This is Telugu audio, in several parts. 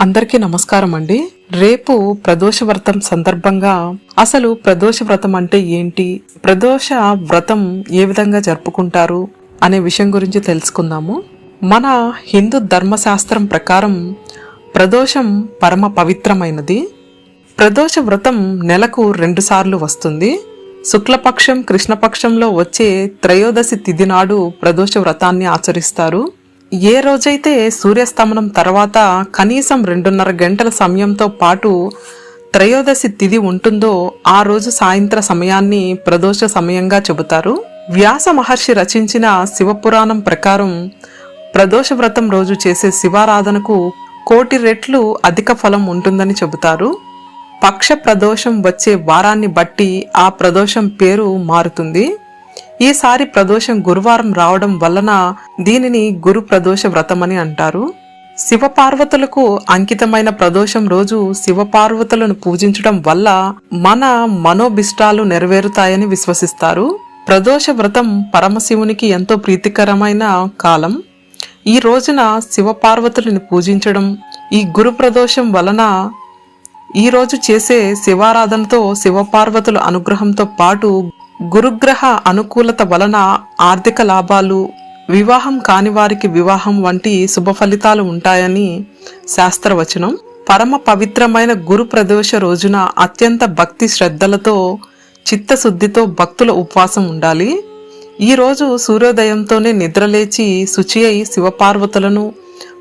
అందరికీ నమస్కారం అండి. రేపు ప్రదోష వ్రతం సందర్భంగా అసలు ప్రదోష వ్రతం అంటే ఏంటి? ప్రదోష వ్రతం ఏ విధంగా జరుపుకుంటారు? అనే విషయం గురించి తెలుసుకుందాము. మన హిందూ ధర్మశాస్త్రం ప్రకారం ప్రదోషం పరమ పవిత్రమైనది. ప్రదోష వ్రతం నెలకు రెండుసార్లు వస్తుంది. శుక్లపక్షం కృష్ణపక్షంలో వచ్చే త్రయోదశి తిథి నాడు ప్రదోష వ్రతాన్ని ఆచరిస్తారు. ఏ రోజైతే సూర్యాస్తమనం తర్వాత కనీసం రెండున్నర గంటల సమయంతో పాటు త్రయోదశి తిథి ఉంటుందో ఆ రోజు సాయంత్ర సమయాన్ని ప్రదోష సమయంగా చెబుతారు. వ్యాస మహర్షి రచించిన శివపురాణం ప్రకారం ప్రదోష వ్రతం రోజు చేసే శివారాధనకు కోటి రెట్లు అధిక ఫలం ఉంటుందని చెబుతారు. పక్ష ప్రదోషం వచ్చే వారాన్ని బట్టి ఆ ప్రదోషం పేరు మారుతుంది. ఈసారి ప్రదోషం గురువారం రావడం వలన దీనిని గురు ప్రదోష వ్రతమని అంటారు. శివపార్వతులకు అంకితమైన ప్రదోషం రోజు శివపార్వతులను పూజించడం వల్ల మన మనోభిష్టాలు నెరవేరుతాయని విశ్వసిస్తారు. ప్రదోష వ్రతం పరమశివునికి ఎంతో ప్రీతికరమైన కాలం. ఈ రోజున శివపార్వతులను పూజించడం ఈ గురు ప్రదోషం వలన ఈ రోజు చేసే శివారాధనతో శివపార్వతుల అనుగ్రహంతో పాటు గురుగ్రహ అనుకూలత వలన ఆర్థిక లాభాలు వివాహం కాని వారికి వివాహం వంటి శుభ ఫలితాలు ఉంటాయని శాస్త్రవచనం. పరమ పవిత్రమైన గురు ప్రదోష రోజున అత్యంత భక్తి శ్రద్ధలతో చిత్తశుద్ధితో భక్తుల ఉపవాసం ఉండాలి. ఈరోజు సూర్యోదయంతోనే నిద్రలేచి శుచి అయి శివపార్వతులను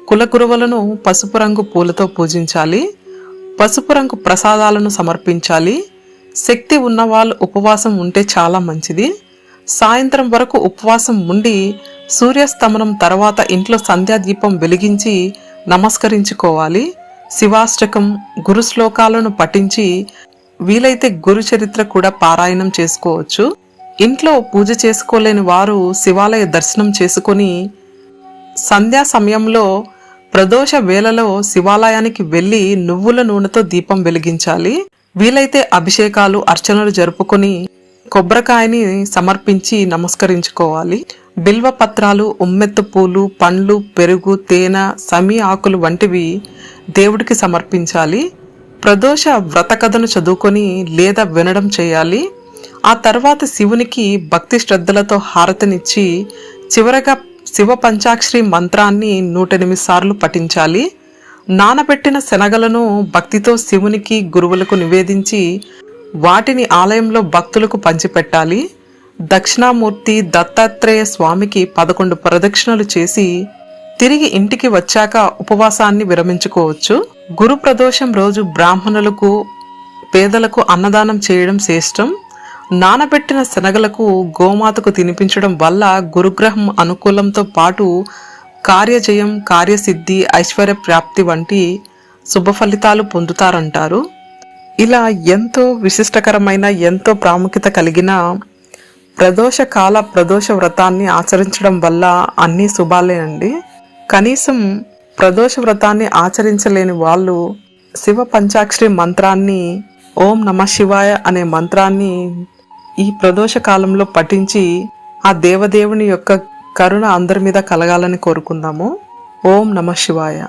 కులగురువులను పసుపు రంగు పూలతో పూజించాలి. పసుపు రంగు ప్రసాదాలను సమర్పించాలి. శక్తి ఉన్న వాళ్ళు ఉపవాసం ఉంటే చాలా మంచిది. సాయంత్రం వరకు ఉపవాసం ఉండి సూర్యాస్తమనం తర్వాత ఇంట్లో సంధ్యాదీపం వెలిగించి నమస్కరించుకోవాలి. శివాష్టకం గురు శ్లోకాలను పఠించి వీలైతే గురు చరిత్ర కూడా పారాయణం చేసుకోవచ్చు. ఇంట్లో పూజ చేసుకోలేని వారు శివాలయ దర్శనం చేసుకొని సంధ్యా సమయంలో ప్రదోష వేళలో శివాలయానికి వెళ్ళి నువ్వుల నూనెతో దీపం వెలిగించాలి. వీలైతే అభిషేకాలు అర్చనలు జరుపుకొని కొబ్బరికాయని సమర్పించి నమస్కరించుకోవాలి. బిల్వ పత్రాలు ఉమ్మెత్తు పూలు పండ్లు పెరుగు తేనె సమీ ఆకులు వంటివి దేవుడికి సమర్పించాలి. ప్రదోష వ్రత కథను చదువుకొని లేదా వినడం చేయాలి. ఆ తర్వాత శివునికి భక్తి శ్రద్ధలతో హారతినిచ్చి చివరగా శివ పంచాక్షరి మంత్రాన్ని నూట ఎనిమిది సార్లు పఠించాలి. నానబెట్టిన శనగలను భక్తితో శివునికి గురువులకు నివేదించి వాటిని ఆలయంలో భక్తులకు పంచిపెట్టాలి. దక్షిణామూర్తి దత్తాత్రేయ స్వామికి పదకొండు ప్రదక్షిణలు చేసి తిరిగి ఇంటికి వచ్చాక ఉపవాసాన్ని విరమించుకోవచ్చు. గురు ప్రదోషం రోజు బ్రాహ్మణులకు పేదలకు అన్నదానం చేయడం శ్రేష్టం. నానబెట్టిన శనగలకు గోమాతకు తినిపించడం వల్ల గురుగ్రహం అనుకూలంతో పాటు కార్యజయం కార్యసిద్ధి ఐశ్వర్య ప్రాప్తి వంటి శుభ ఫలితాలు పొందుతారంటారు. ఇలా ఎంతో విశిష్టకరమైన ఎంతో ప్రాముఖ్యత కలిగిన ప్రదోష కాల ప్రదోష వ్రతాన్ని ఆచరించడం వల్ల అన్ని శుభాలేనండి. కనీసం ప్రదోష వ్రతాన్ని ఆచరించలేని వాళ్ళు శివ పంచాక్షరి మంత్రాన్ని ఓం నమ శివాయ అనే మంత్రాన్ని ఈ ప్రదోష కాలంలో పఠించి ఆ దేవదేవుని యొక్క కరుణ అందరి మీద కలగాలని కోరుకుందాము. ఓం నమ శివాయ.